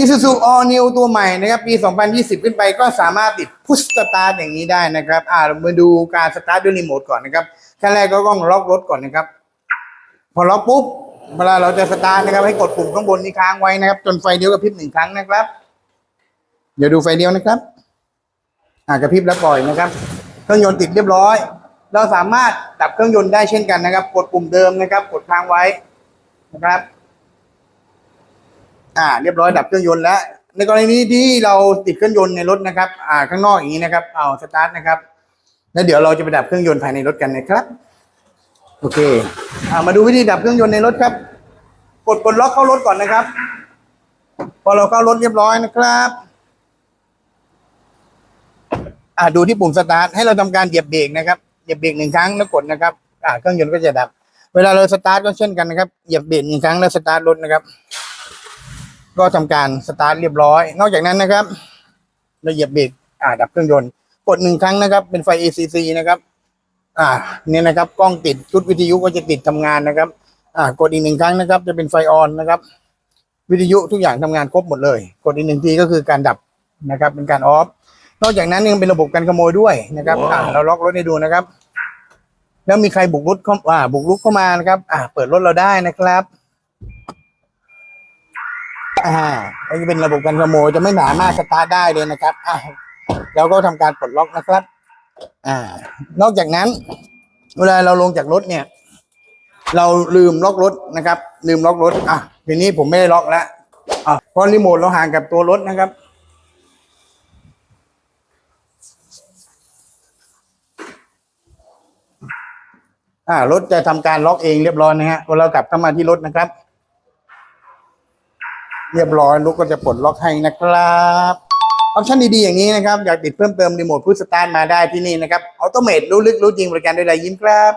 อีซูซูออนิวตัวใหม่นะครับปี 2020 ขึ้นไปก็สามารถติดพุชสตาร์ทอย่างนี้ได้นะครับอ่ามาดูการสตาร์ทด้วยรีโมทก่อนนะครับขั้นแรกก็ต้องล็อกรถก่อนนะครับ พอล็อกปุ๊บเวลาเราจะสตาร์ทนะครับให้กดปุ่มข้างบนนี้ค้างไว้นะครับ จนไฟเดียวกระพริบหนึ่งครั้งนะครับ เดี๋ยวดูไฟเดียวนะครับอ่ากระพริบแล้วปล่อยนะครับ เครื่องยนต์ติดเรียบร้อย เราสามารถดับเครื่องยนต์ได้เช่นกันนะครับ กดปุ่มเดิมนะครับ กดค้างไว้นะครับ อ่า เรียบร้อยดับเครื่องยนต์แล้ว ในกรณีที่เราติดเครื่องยนต์ในรถนะครับ อ่า ข้างนอกอย่างนี้นะครับ เอาสตาร์ทนะครับ แล้วเดี๋ยวเราจะไปดับเครื่องยนต์ภายในรถกันนะครับ โอเค อ่า มาดูวิธีดับเครื่องยนต์ในรถครับ กดกดล็อกเข้ารถก่อนนะครับ พอเราเข้ารถเรียบร้อยนะครับ อ่า ดูที่ปุ่มสตาร์ทให้เราทำการเหยียบเบรกนะครับ เหยียบเบรกหนึ่งครั้งแล้วกดนะครับ อ่า เครื่องยนต์ก็จะดับ เวลาเราสตาร์ทก็เช่นกันนะครับ เหยียบเบรกหนึ่งครั้งแล้วสตาร์ทรถนะครับ ก็ทำการสตาร์ทเรียบร้อย นอกจากนั้นนะครับ เราเหยียบเบรกอ่าดับเครื่องยนต์ กดหนึ่งครั้งนะครับ เป็นไฟ ACC นะครับ อ่า เนี่ยนะครับ กล้องติดชุดวิทยุก็จะติดทำงานนะครับ อ่ากดอีกหนึ่งครั้งนะครับ จะเป็นไฟออนนะครับ วิทยุทุกอย่างทำงานครบหมดเลย กดอีกหนึ่งทีก็คือการดับนะครับ เป็นการออฟนอกจากนั้นยังเป็นระบบการขโมยด้วยนะครับอ่าเราล็อกรถให้ดูนะครับ แล้วมีใครบุกรุกเข้าอ่าบุกรุกเข้ามานะครับ อ่า เปิดรถเราได้นะครับ อ่าอันนี้เป็นระบบการขโมยจะไม่สามารถสตาร์ทได้เลยนะครับอ่าเราก็ทำการปลดล็อกนะครับ อ่า นอกจากนั้น เวลาเราลงจากรถเนี่ย เราลืมล็อกรถนะครับ ลืมล็อกรถ อะทีนี้ผมไม่ได้ล็อกแล้วอะเพราะรีโมทเราห่างกับตัวรถนะครับอ่ารถจะทำการล็อกเองเรียบร้อยนะฮะพอเรากลับเข้ามาที่รถนะครับ เรียบร้อยลูกก็จะปลดล็อกให้นะครับออปชั่นดีๆอย่างนี้นะครับ อยากติดเพิ่มเติมรีโมทพุชสตาร์ทมาได้ที่นี่นะครับออโตเมตรู้ลึกรู้จริงบริการด้วยรอยยิ้มครับ